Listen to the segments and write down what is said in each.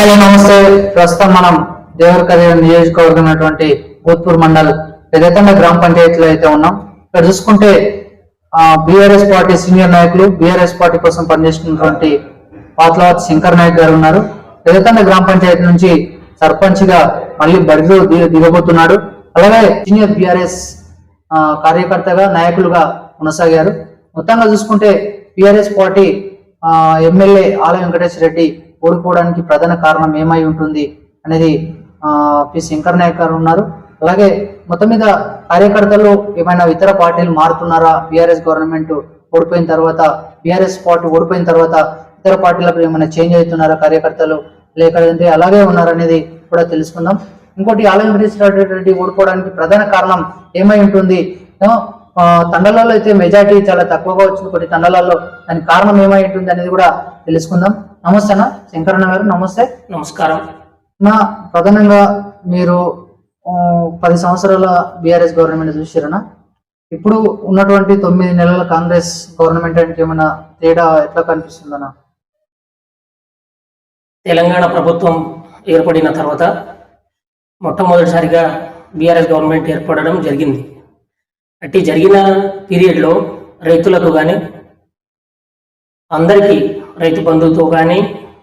Hello నమస్తే. ప్రస్తుతం మనం దేవరకథ నియోజకవర్గం ఉన్నటువంటి భూత్పూర్ మండల్ పెద్దతండ గ్రామ పంచాయతీలో అయితే ఉన్నాం. ఇక్కడ చూసుకుంటే బీఆర్ఎస్ పార్టీ సీనియర్ నాయకులు బీఆర్ఎస్ పార్టీ కోసం పనిచేస్తున్నటువంటి పాత్లవాత్ శంకర్ నాయక్ గారు ఉన్నారు. పెద్దతండ గ్రామ పంచాయతీ నుంచి సర్పంచ్గా మళ్ళీ బరిలో దిగ- దిగబోతున్నాడు. అలాగే సీనియర్ బీఆర్ఎస్ కార్యకర్తగా నాయకులుగా కొనసాగారు. మొత్తంగా చూసుకుంటే BRS party MLA Ala Venkateshwara Reddy ఓడిపోవడానికి ప్రధాన కారణం ఏమై ఉంటుంది అనేది ఆ, పి. శంకర్ నాయక్ గారు ఉన్నారు. అలాగే మొత్తం మీద కార్యకర్తలు ఏమైనా ఇతర పార్టీలు మారుతున్నారా? బీఆర్ఎస్ గవర్నమెంట్ ఓడిపోయిన తర్వాత బీఆర్ఎస్ పార్టీ ఓడిపోయిన తర్వాత ఇతర పార్టీలకు ఏమైనా చేంజ్ అవుతున్నారా కార్యకర్తలు? లేకపోతే అలాగే ఉన్నారనేది కూడా తెలుసుకుందాం. ఇంకోటి ఆలయం రెడ్డి ఓడిపోవడానికి ప్రధాన కారణం ఏమై ఉంటుంది? ఆ, తండలలో అయితే మెజార్టీ చాలా తక్కువగా వచ్చింది. కొన్ని తండలలో దానికి కారణం ఏమై ఉంటుంది అనేది కూడా తెలుసుకుందాం. నమస్తే అన్న. శంకరన్న గారు నమస్తే. నమస్కారం. నా ప్రధానంగా మీరు పది సంవత్సరాల బీఆర్ఎస్ గవర్నమెంట్ చూసారనా ఇప్పుడు ఉన్నటువంటి తొమ్మిది నెలల కాంగ్రెస్ గవర్నమెంట్ అంటే ఏమైనా తేడా ఎట్లా కనిపిస్తుందన్నా? తెలంగాణ ప్రభుత్వం ఏర్పడిన తర్వాత మొట్టమొదటిసారిగా బీఆర్ఎస్ గవర్నమెంట్ ఏర్పడడం జరిగింది. అట్టి జరిగిన పీరియడ్లో రైతులకు కానీ అందరికీ రైతు బంధువుతో కానీ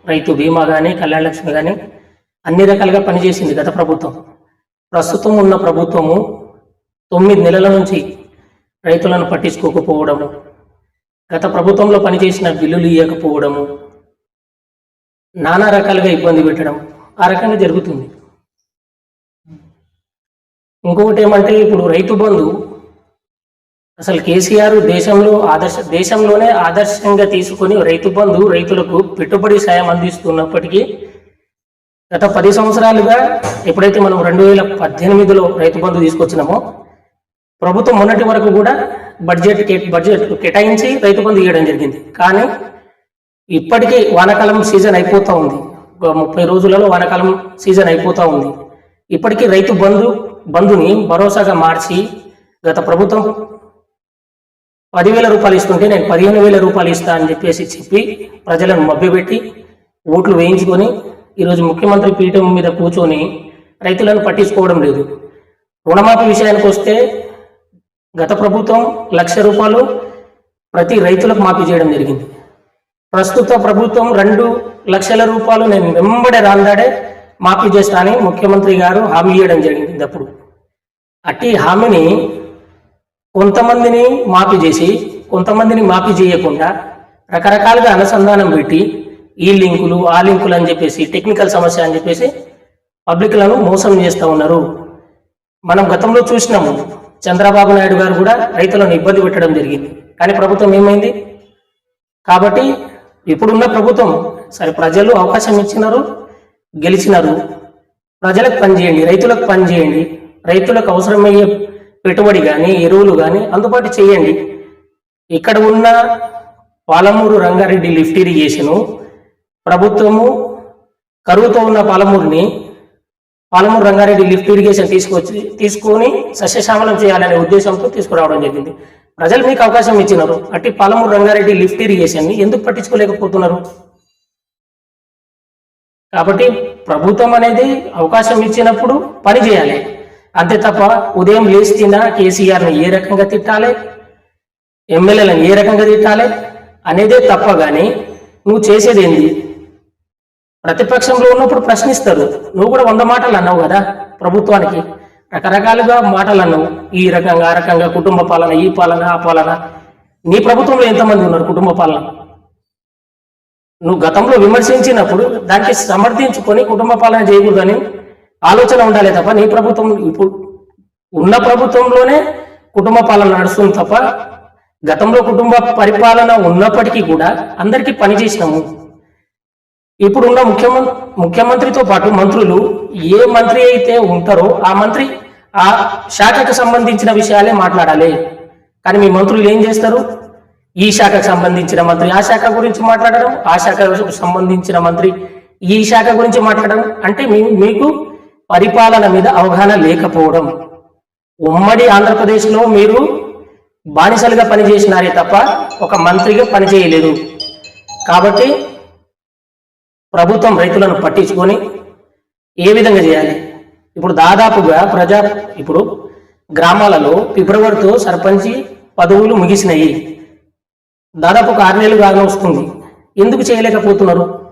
రైతు బీమా కానీ కళ్యాణ లక్ష్మి కానీ అన్ని రకాలుగా పనిచేసింది గత ప్రభుత్వం. ప్రస్తుతం ఉన్న ప్రభుత్వము తొమ్మిది నెలల నుంచి రైతులను పట్టించుకోకపోవడము గత ప్రభుత్వంలో పనిచేసిన బిల్లులు ఇవ్వకపోవడము నానా రకాలుగా ఇబ్బంది పెట్టడం ఆ రకంగా జరుగుతుంది. ఇంకొకటి ఏమంటే ఇప్పుడు రైతు బంధు అసలు కేసీఆర్ దేశంలో ఆదర్శ దేశంలోనే ఆదర్శంగా తీసుకొని రైతు బంధు రైతులకు పెట్టుబడి సాయం అందిస్తున్నప్పటికీ గత పది సంవత్సరాలుగా ఎప్పుడైతే మనం రెండు వేల పద్దెనిమిదిలో రైతు బంధు తీసుకొచ్చినామో ప్రభుత్వం మొన్నటి వరకు కూడా బడ్జెట్ బడ్జెట్ కేటాయించి రైతు బంధు ఇవ్వడం జరిగింది. కానీ ఇప్పటికీ వానాకాలం సీజన్ అయిపోతూ ఉంది. ముప్పై రోజులలో వానాకాలం సీజన్ అయిపోతూ ఉంది. ఇప్పటికీ రైతు బంధు బంధుని భరోసాగా మార్చి గత ప్రభుత్వం పదివేల రూపాయలు ఇస్తుంటే నేను పదిహేను వేల రూపాయలు ఇస్తా అని చెప్పేసి చెప్పి ప్రజలను మభ్యపెట్టి ఓట్లు వేయించుకొని ఈరోజు ముఖ్యమంత్రి పీఠం మీద కూర్చొని రైతులను పట్టించుకోవడం లేదు. రుణమాఫీ విషయానికి వస్తే గత ప్రభుత్వం లక్ష రూపాయలు ప్రతి రైతులకు మాఫీ చేయడం జరిగింది. ప్రస్తుత ప్రభుత్వం రెండు లక్షల రూపాయలు నేను వెంబడే రాందాడే మాఫీ చేస్తా అని ముఖ్యమంత్రి గారు హామీ ఇవ్వడం జరిగింది. అప్పుడు అట్టి హామీని కొంతమందిని మాఫీ చేసి కొంతమందిని మాఫీ చేయకుండా రకరకాలుగా అనుసంధానం పెట్టి ఈ లింకులు ఆ లింకులు అని చెప్పేసి టెక్నికల్ సమస్య అని చెప్పేసి పబ్లిక్లను మోసం చేస్తూ ఉన్నారు. మనం గతంలో చూసినాము చంద్రబాబు నాయుడు గారు కూడా రైతులను ఇబ్బంది పెట్టడం జరిగింది. కానీ ప్రభుత్వం ఏమైంది? కాబట్టి ఇప్పుడున్న ప్రభుత్వం సరే ప్రజలు అవకాశం ఇచ్చినారు గెలిచినారు. ప్రజలకు పనిచేయండి రైతులకు పనిచేయండి రైతులకు అవసరమయ్యే పెట్టుబడి కానీ ఎరువులు కానీ అందుబాటు చేయండి. ఇక్కడ ఉన్న పాలమూరు రంగారెడ్డి లిఫ్ట్ ఇరిగేషను ప్రభుత్వము కరువుతో ఉన్న పాలమూరుని పాలమూరు రంగారెడ్డి లిఫ్ట్ ఇరిగేషన్ తీసుకొచ్చి తీసుకొని సస్యశ్యామలం చేయాలనే ఉద్దేశంతో తీసుకురావడం జరిగింది. ప్రజలు మీకు అవకాశం ఇచ్చినారు. అట్టి పాలమూరు రంగారెడ్డి లిఫ్ట్ ఇరిగేషన్ని ఎందుకు పట్టించుకోలేకపోతున్నారు? కాబట్టి ప్రభుత్వం అనేది అవకాశం ఇచ్చినప్పుడు పని చేయాలి. అంతే తప్ప ఉదయం లేచి తిన్నా కేసీఆర్ని ఏ రకంగా తిట్టాలి? ఎమ్మెల్యేలను ఏ రకంగా తిట్టాలి? అనేదే తప్ప కానీ నువ్వు చేసేది ఏంది ప్రతిపక్షంలో ఉన్నప్పుడు ప్రశ్నిస్తారు. నువ్వు కూడా వంద మాటలు అన్నావు కదా ప్రభుత్వానికి. రకరకాలుగా మాటలు అన్నావు. ఈ రకంగా ఆ రకంగా కుటుంబ పాలన ఈ పాలన ఆ పాలన. నీ ప్రభుత్వంలో ఎంతమంది ఉన్నారు కుటుంబ పాలన? నువ్వు గతంలో విమర్శించినప్పుడు దానికి సమర్థించుకొని కుటుంబ పాలన చేయకూడదని ఆలోచన ఉండాలి తప్ప నీ ప్రభుత్వం ఇప్పుడు ఉన్న ప్రభుత్వంలోనే కుటుంబ పాలన నడుస్తుంది తప్ప గతంలో కుటుంబ పరిపాలన ఉన్నప్పటికీ కూడా అందరికీ పనిచేసినాము ఇప్పుడున్న ముఖ్యమంత్రి ముఖ్యమంత్రితో పాటు మంత్రులు ఏ మంత్రి అయితే ఉంటారో ఆ మంత్రి ఆ శాఖకు సంబంధించిన విషయాలే మాట్లాడాలి. కానీ మీ మంత్రులు ఏం చేస్తారు? ఈ శాఖకు సంబంధించిన మంత్రి ఆ శాఖ గురించి మాట్లాడడం ఆ శాఖకు సంబంధించిన మంత్రి ఈ శాఖ గురించి మాట్లాడడం అంటే మీకు పరిపాలన మీద అవగాహన లేకపోవడం. ఉమ్మడి ఆంధ్రప్రదేశ్లో మీరు బానిసలుగా పనిచేసినారే తప్ప ఒక మంత్రిగా పనిచేయలేదు. కాబట్టి ప్రభుత్వం రైతులను పట్టించుకొని ఏ విధంగా చేయాలి? ఇప్పుడు దాదాపుగా ప్రజా ఇప్పుడు గ్రామాలలో ఫిబ్రవరితో సర్పంచి పదవులు ముగిసినాయి. దాదాపు ఒక ఆరు నెలలు కాగా వస్తుంది. ఎందుకు చేయలేకపోతున్నారు?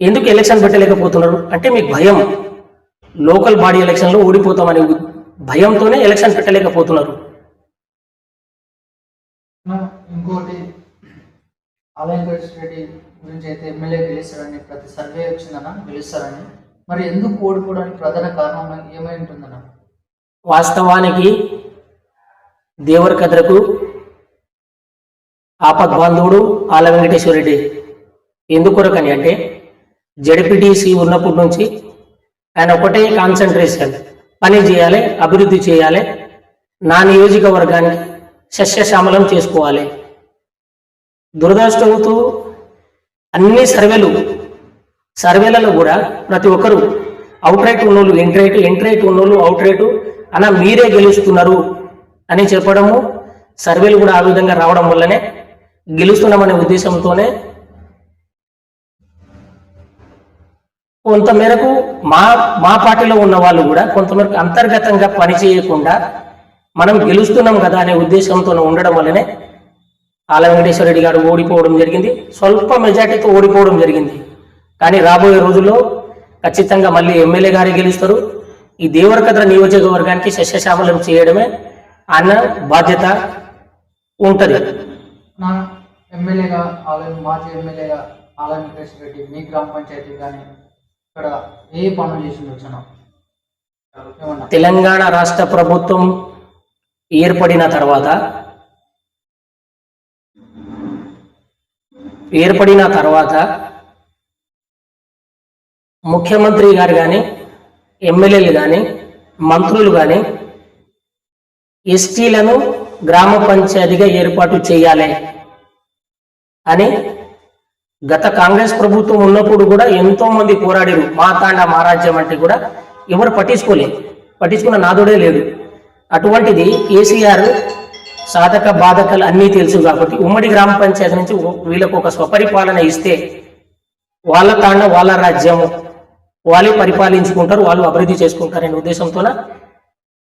ఎందుకు ఎలక్షన్ పెట్టలేకపోతున్నారు? అంటే మీకు భయం. లోకల్ బాడీ ఎలక్షన్లో ఓడిపోతామనే భయంతోనే ఎలక్షన్ పెట్టలేకపోతున్నారు. ఇంకోటి ఆలయం రెడ్డి గురించి అయితే ఎమ్మెల్యే గెలుస్తారని ప్రతి సర్వే వచ్చిందన్న గెలుస్తారని. మరి ఎందుకు ఓడిపోవడానికి ప్రధాన కారణం ఏమై ఉంటుందన్న? వాస్తవానికి దేవరకద్రకు ఆపద్ బాంధవుడు ఆల వెంకటేశ్వర రెడ్డి ఎందుకొరకని అంటే జడ్పీటీసీ ఉన్నప్పటి నుంచి ఆయన ఒకటే కాన్సన్ట్రేషన్ పని చేయాలి అభివృద్ధి చేయాలి. నా నియోజకవర్గాన్ని సస్యశ్యామలం చేసుకోవాలి. దురదృష్టవుతూ అన్ని సర్వేలు సర్వేలలో కూడా ప్రతి ఒక్కరు అవుట్ రైట్ ఉన్నోళ్ళు ఎంట్ రైట్ ఎంట్ రైట్ ఉన్నోళ్ళు అవుట్ రైట్ అన్న మీరే గెలుస్తున్నారు అని చెప్పడము సర్వేలు కూడా ఆ విధంగా రావడం వల్లనే గెలుస్తున్నామనే ఉద్దేశంతోనే కొంతమేరకు మా మా పార్టీలో ఉన్న వాళ్ళు కూడా కొంతమేరకు అంతర్గతంగా పనిచేయకుండా మనం గెలుస్తున్నాం కదా అనే ఉద్దేశంతో ఉండడం వల్లనే ఆల వెంకటేశ్వర రెడ్డి గారు ఓడిపోవడం జరిగింది. స్వల్ప మెజార్టీతో ఓడిపోవడం జరిగింది. కానీ రాబోయే రోజుల్లో ఖచ్చితంగా మళ్ళీ ఎమ్మెల్యే గారే గెలుస్తారు. ఈ దేవరకద్ర నియోజకవర్గానికి శస్యశామలం చేయడమే ఆయన బాధ్యత ఉంటది. ఎమ్మెల్యేగా మాజీ ఎమ్మెల్యేగా ఆల వెంకటేశ్వర రెడ్డి మీ గ్రామ పంచాయతీ కానీ ఇక్కడ ఏ పనులు చేసి తెలంగాణ రాష్ట్ర ప్రభుత్వం ఏర్పడిన తర్వాత ఏర్పడిన తర్వాత ముఖ్యమంత్రి గారు కానీ ఎమ్మెల్యేలు కానీ మంత్రులు కానీ ఎస్టీలను గ్రామ పంచాయతీగా ఏర్పాటు చేయాలి అని గత కాంగ్రెస్ ప్రభుత్వం ఉన్నప్పుడు కూడా ఎంతో మంది పోరాడారు. మా తాండ మహారాజ్యం అంటే కూడా ఎవరు పట్టించుకోలేదు. పట్టించుకున్న నాదుడే లేదు. అటువంటిది కేసీఆర్ సాధక బాధకాలు అన్నీ తెలుసు కాబట్టి ఉమ్మడి గ్రామ పంచాయతీ నుంచి వీళ్ళకు ఒక స్వపరిపాలన ఇస్తే వాళ్ళ తాండ వాళ్ళ రాజ్యం వాళ్ళే పరిపాలించుకుంటారు వాళ్ళు అభివృద్ధి చేసుకుంటారనే ఉద్దేశంతోన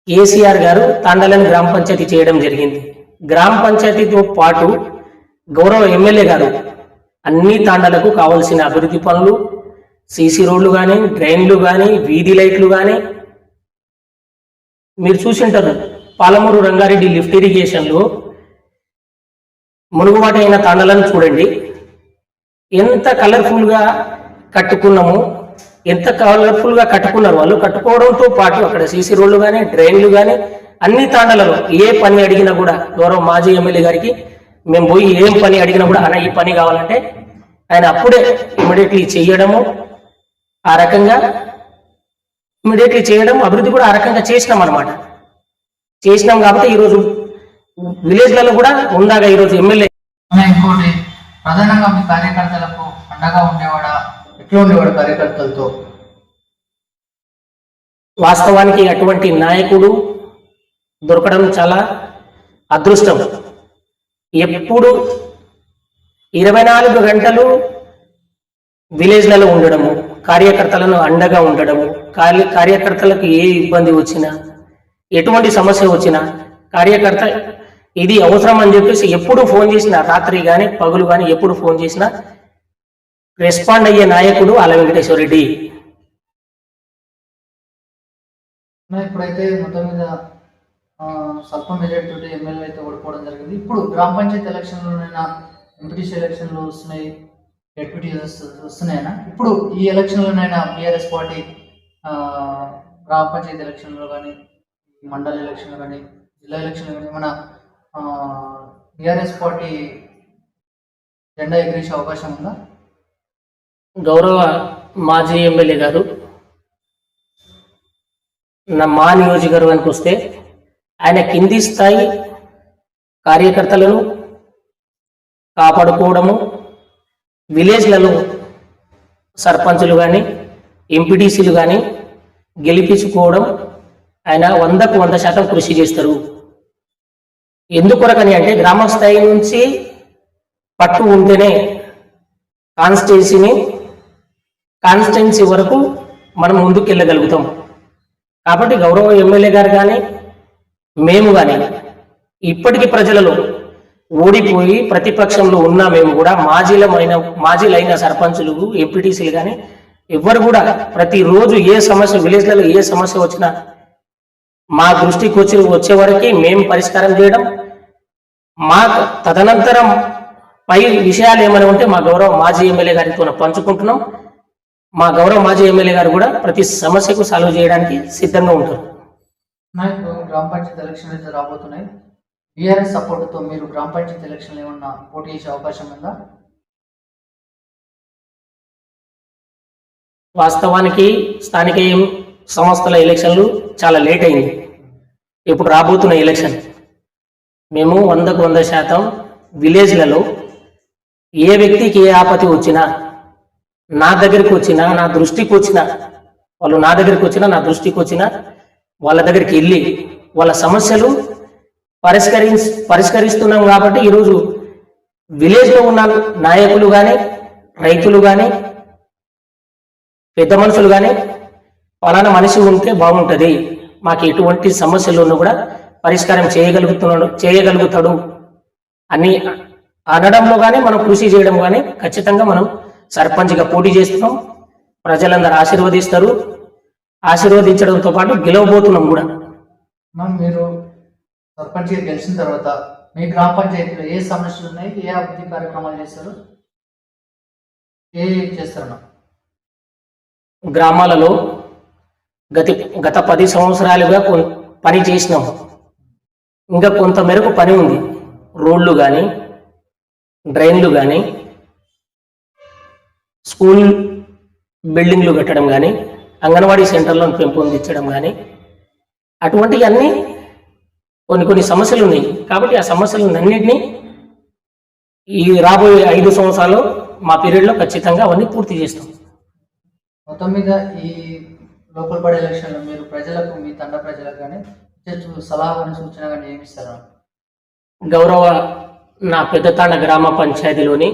కేసీఆర్ గారు తాండలని గ్రామ పంచాయతీ చేయడం జరిగింది. గ్రామ పంచాయతీతో పాటు గౌరవ ఎమ్మెల్యే గారు అన్ని తాండాలకు కావలసిన అభివృద్ధి పనులు సీసీ రోడ్లు కానీ డ్రైన్లు కానీ వీధి లైట్లు కానీ మీరు చూసింటారు పాలమూరు రంగారెడ్డి లిఫ్ట్ ఇరిగేషన్లో మునుగుబాటు అయిన తాండాలను చూడండి. ఎంత కలర్ఫుల్గా కట్టుకున్నాము ఎంత కలర్ఫుల్గా కట్టుకున్నారు వాళ్ళు. కట్టుకోవడంతో పాటు అక్కడ సీసీ రోడ్లు కానీ డ్రైన్లు కానీ అన్ని తాండాలలో ఏ పని అడిగినా కూడా గౌరవ మాజీ ఎమ్మెల్యే గారికి మేము పోయి ఏం పని అడిగినా కూడా అన్న ఈ పని కావాలంటే ఆయన అప్పుడే ఇమీడియట్లీ చేయడము. ఆ రకంగా ఇమీడియట్లీ చేయడం అభివృద్ధి కూడా ఆ రకంగా చేసినాం అనమాట చేసినాం కాబట్టి ఈరోజు విలేజ్లలో కూడా ఉందాగా ఈరోజు ఎమ్మెల్యే. ఇంకోటి ప్రధానంగా మీ కార్యకర్తలకు అండగా ఉండేవాడా? ఎట్లా ఉండేవాడు కార్యకర్తలతో? వాస్తవానికి అటువంటి నాయకుడు దొరకడం చాలా అదృష్టం. ఎప్పుడు ఇరవై నాలుగు గంటలు విలేజ్లలో ఉండడము కార్యకర్తలను అండగా ఉండడము కార్య కార్యకర్తలకు ఏ ఇబ్బంది వచ్చినా ఎటువంటి సమస్య వచ్చినా కార్యకర్త ఇది అవసరం అని చెప్పేసి ఎప్పుడు ఫోన్ చేసినా రాత్రి కానీ పగులు కానీ ఎప్పుడు ఫోన్ చేసినా రెస్పాండ్ అయ్యే నాయకుడు అల వెంకటేశ్వర రెడ్డి. ఇప్పుడైతే మొత్తం మీద స్వల్ప మెజార్టీ తోటి ఎమ్మెల్యే అయితే ఓడిపోవడం జరిగింది. ఇప్పుడు గ్రామ పంచాయతీ ఎలక్షన్లోనైనా ఎంపీటీసీ ఎలక్షన్లు వస్తున్నాయి డెప్యూటీ వస్తున్నాయన్నా ఇప్పుడు ఈ ఎలక్షన్లోనైనా బీఆర్ఎస్ పార్టీ గ్రామ పంచాయతీ ఎలక్షన్లో కానీ మండల ఎలక్షన్లో కానీ జిల్లా ఎలక్షన్లో కానీ మన బీఆర్ఎస్ పార్టీ జెండా ఎగిరేసే అవకాశం ఉందా? గౌరవ మాజీ ఎమ్మెల్యే గారు నా మా నియోజకవర్గానికి వస్తే ఆయన కింది స్థాయి కార్యకర్తలను కాపాడుకోవడము విలేజ్లలో సర్పంచులు కానీ ఎంపీటీసీలు కానీ గెలిపించుకోవడం ఆయన వందకు వంద శాతం కృషి చేస్తారు. ఎందుకొరకని అంటే గ్రామ స్థాయి నుంచి పట్టు ఉంటేనే కాన్స్టిట్యున్సీని కాన్స్టిట్యున్సీ వరకు మనం ముందుకు వెళ్ళగలుగుతాం కాబట్టి గౌరవ ఎమ్మెల్యే గారు కానీ మేము కానీ ఇప్పటికీ ప్రజలలో ఓడిపోయి ప్రతిపక్షంలో ఉన్నా మేము కూడా మాజీలమైన మాజీలైన సర్పంచులు ఎంపీటీసీలు కానీ ఎవ్వరు కూడా ప్రతిరోజు ఏ సమస్య విలేజ్లలో ఏ సమస్య వచ్చినా మా దృష్టికి వచ్చి వచ్చే వరకు మేము పరిష్కారం చేయడం. మా తదనంతరం పై విషయాలు ఏమైనా ఉంటే మా గౌరవ మాజీ ఎమ్మెల్యే గారితో పంచుకుంటున్నాం. మా గౌరవ మాజీ ఎమ్మెల్యే గారు కూడా ప్రతి సమస్యకు సాల్వ్ చేయడానికి సిద్ధంగా ఉంటారు. నాకు గ్రామ పంచాయతీ ఎలక్షన్లు అయితే రాబోతున్నాయి. బీఆర్ఎస్ సపోర్ట్తో మీరు గ్రామ పంచాయతీ ఎలక్షన్లు ఏమన్నా పోటీ చేసే అవకాశం ఉందా? వాస్తవానికి స్థానిక సంస్థల ఎలక్షన్లు చాలా లేట్ అయింది. ఇప్పుడు రాబోతున్న ఎలక్షన్. మేము వందకు వంద శాతం విలేజ్లలో ఏ వ్యక్తికి ఏ ఆపత్తి వచ్చినా నా దగ్గరికి వచ్చినా నా దృష్టికి వచ్చినా వాళ్ళు నా దగ్గరికి వచ్చినా నా దృష్టికి వచ్చినా వాళ్ళ దగ్గరికి వెళ్ళి వాళ్ళ సమస్యలు పరిష్కరి పరిష్కరిస్తున్నాం కాబట్టి ఈరోజు విలేజ్లో ఉన్న నాయకులు కానీ రైతులు కానీ పెద్ద మనుషులు కానీ పలానా మనిషి ఉంటే బాగుంటుంది. మాకు ఎటువంటి సమస్యలు కూడా పరిష్కారం చేయగలుగుతున్నాడు చేయగలుగుతాడు అని అనడంలో కానీ మనం కృషి చేయడం కానీ ఖచ్చితంగా మనం సర్పంచ్గా పోటీ చేస్తున్నాం. ప్రజలందరూ ఆశీర్వదిస్తారు. ఆశీర్వదించడంతో పాటు గెలవబోతున్నాం కూడా. మీరు సర్పంచ్గా గెలిచిన తర్వాత మీ గ్రామ పంచాయతీలో ఏ సమస్యలు ఉన్నాయి? ఏ అభివృద్ధి కార్యక్రమాలు చేస్తారు ఏ చేస్తారు గ్రామాలలో గతి గత పది సంవత్సరాలుగా పని చేసినాం. ఇంకా కొంత మేరకు పని ఉంది. రోడ్లు కానీ డ్రైన్లు కానీ స్కూల్ బిల్డింగ్లు కట్టడం కానీ అంగన్వాడీ సెంటర్లను పెంపొందించడం కానీ అటువంటివి అన్నీ కొన్ని కొన్ని సమస్యలు ఉన్నాయి కాబట్టి ఆ సమస్యలన్నింటినీ ఈ రాబోయే ఐదు సంవత్సరాలు మా పీరియడ్లో ఖచ్చితంగా అవన్నీ పూర్తి చేస్తాం. మొత్తం మీద ఈ లోకల్ బాడీ ఎలక్షన్లో మీరు ప్రజలకు మీ తండ ప్రజలకు కానీ సలహా కానీ సూచన కానీ ఏమి ఇస్తారు గౌరవ నా పెద్దతాండ గ్రామ పంచాయతీలోని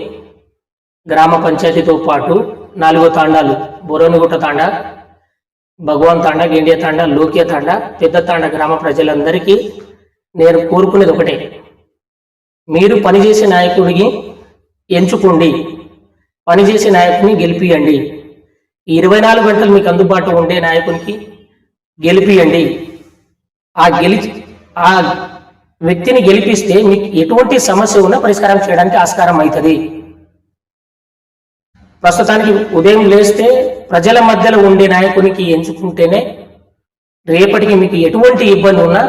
గ్రామ పంచాయతీతో పాటు నాలుగో తాండాలు బొరోనిగుట్ట తాండా భగవాన్ తండ గిండియ తండ లోకియ తండ పెద్ద తండ గ్రామ ప్రజలందరికీ నేను కోరుకునేది ఒకటే. మీరు పనిచేసే నాయకుడిని ఎంచుకోండి. పనిచేసే నాయకుడిని గెలిపియండి. ఇరవై నాలుగు గంటలు మీకు అందుబాటులో ఉండే నాయకునికి గెలిపియండి. ఆ గెలి ఆ వ్యక్తిని గెలిపిస్తే మీకు ఎటువంటి సమస్య ఉన్నా పరిష్కారం చేయడానికి ఆస్కారం అవుతుంది. ప్రస్తుతానికి ఉదయం లేస్తే ప్రజల మధ్యలో ఉండే నాయకునికి ఎంచుకుంటేనే రేపటికి మీకు ఎటువంటి ఇబ్బంది ఉన్నా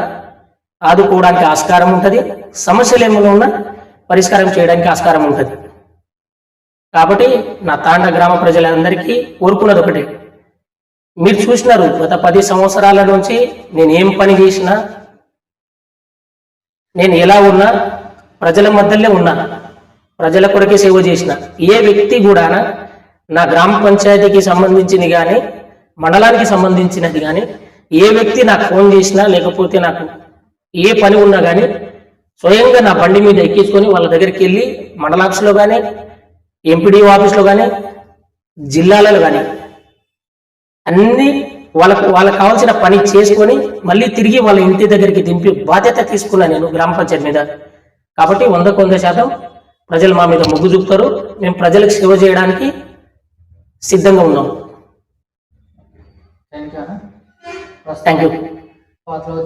ఆదుకోవడానికి ఆస్కారం ఉంటుంది సమస్యలు ఏమైనా ఉన్నా పరిష్కారం చేయడానికి ఆస్కారం ఉంటుంది. కాబట్టి నా తాండ గ్రామ ప్రజలందరికీ కోరుకున్నది ఒకటే. మీరు చూసినారు గత పది సంవత్సరాల నుంచి నేను ఏం పని చేసినా నేను ఎలా ఉన్నా ప్రజల మధ్యలో ఉన్నా ప్రజల కొరకే సేవ చేసిన ఏ వ్యక్తి కూడా నా గ్రామ పంచాయతీకి సంబంధించింది కానీ మండలానికి సంబంధించినది కానీ ఏ వ్యక్తి నాకు ఫోన్ చేసినా లేకపోతే నాకు ఏ పని ఉన్నా కానీ స్వయంగా నా బండి మీద ఎక్కించుకొని వాళ్ళ దగ్గరికి వెళ్ళి మండల కానీ ఎంపీడీఓ ఆఫీస్లో కానీ జిల్లాలలో కానీ అన్ని వాళ్ళకు వాళ్ళకి కావాల్సిన పని చేసుకొని మళ్ళీ తిరిగి వాళ్ళ ఇంటి దగ్గరికి దింపి బాధ్యత తీసుకున్నా నేను గ్రామ పంచాయతీ మీద. కాబట్టి వందకు వంద శాతం ప్రజలు మా మీద మొగ్గు చూపుతారు. మేము ప్రజలకు సేవ చేయడానికి సిద్ధంగా ఉన్నాం. థ్యాంక్ యూ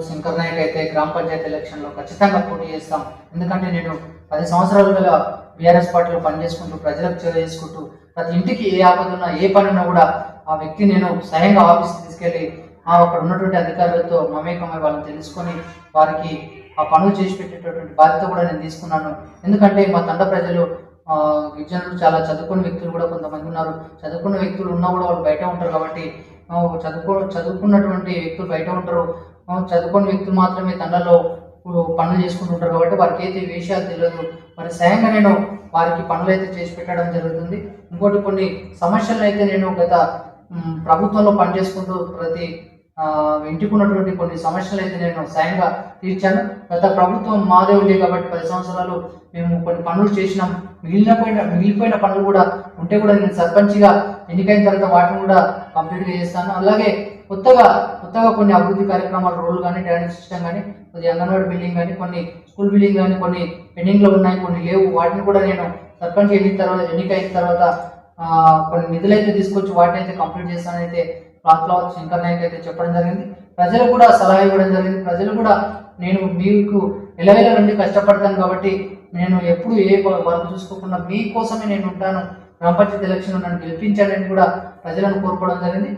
శంకర్ నాయక్ అయితే గ్రామ పంచాయతీ ఎలక్షన్లో ఖచ్చితంగా పోటీ చేస్తాం. ఎందుకంటే నేను పది సంవత్సరాలుగా బీఆర్ఎస్ పార్టీలో పనిచేసుకుంటూ ప్రజలకు సేవ చేసుకుంటూ ప్రతి ఇంటికి ఏ ఆపద ఉన్నా ఏ పని ఉన్నా కూడా ఆ వ్యక్తి నేను స్వయంగా ఆఫీస్ తీసుకెళ్ళి ఆ అక్కడ ఉన్నటువంటి అధికారులతో మమేకమై వాళ్ళని తెలుసుకొని వారికి ఆ పనులు చేసి పెట్టేటటువంటి బాధ్యత కూడా నేను తీసుకున్నాను. ఎందుకంటే మా తండ ప్రజలు గిరిజనులు చాలా చదువుకున్న వ్యక్తులు కూడా కొంతమంది ఉన్నారు. చదువుకున్న వ్యక్తులు ఉన్నా కూడా వాళ్ళు బయట ఉంటారు కాబట్టి చదువుకో చదువుకున్నటువంటి వ్యక్తులు బయట ఉంటారు. చదువుకున్న వ్యక్తులు మాత్రమే తండలో పనులు చేసుకుంటుంటారు కాబట్టి వారికి అయితే విషయాలు తెలియదు. మరి స్వయంగా నేను వారికి పనులు అయితే చేసి పెట్టడం జరుగుతుంది. ఇంకోటి కొన్ని సమస్యలు అయితే నేను గత ప్రభుత్వంలో పనిచేసుకుంటూ ప్రతి ఇంటికి ఉన్నటువంటి కొన్ని సమస్యలు అయితే నేను స్వయంగా తీర్చాను. గత ప్రభుత్వం మాదే ఉండే కాబట్టి పది సంవత్సరాలు మేము కొన్ని పనులు చేసినాం. మిగిలిన పోయిన మిగిలిపోయిన పనులు కూడా ఉంటే కూడా నేను సర్పంచ్గా ఎన్నికైన తర్వాత వాటిని కూడా కంప్లీట్గా చేస్తాను. అలాగే కొత్తగా కొత్తగా కొన్ని అభివృద్ధి కార్యక్రమాలు రోడ్లు కానీ డ్రైనేజ్ సిస్టమ్ కానీ కొద్ది అంగన్వాడీ బిల్డింగ్ కానీ కొన్ని స్కూల్ బిల్డింగ్ కానీ కొన్ని పెండింగ్లో ఉన్నాయి కొన్ని లేవు. వాటిని కూడా నేను సర్పంచ్ ఎన్నిక తర్వాత ఎన్నికైన తర్వాత కొన్ని నిధులు అయితే తీసుకొచ్చి వాటిని అయితే కంప్లీట్ చేస్తానైతే ప్రాంతంలో శంకర్ నాయక్ అయితే చెప్పడం జరిగింది. ప్రజలు కూడా సలహా ఇవ్వడం జరిగింది. ప్రజలు కూడా నేను మీకు ఎలవేల నుండి కష్టపడతాను కాబట్టి నేను ఎప్పుడు ఏ వర్క్ చూసుకోకుండా మీకోసమే నేను ఉంటాను. గ్రామ పంచాయతీ ఎలక్షన్ నన్ను గెలిపించాలని కూడా ప్రజలను కోరుకోవడం జరిగింది.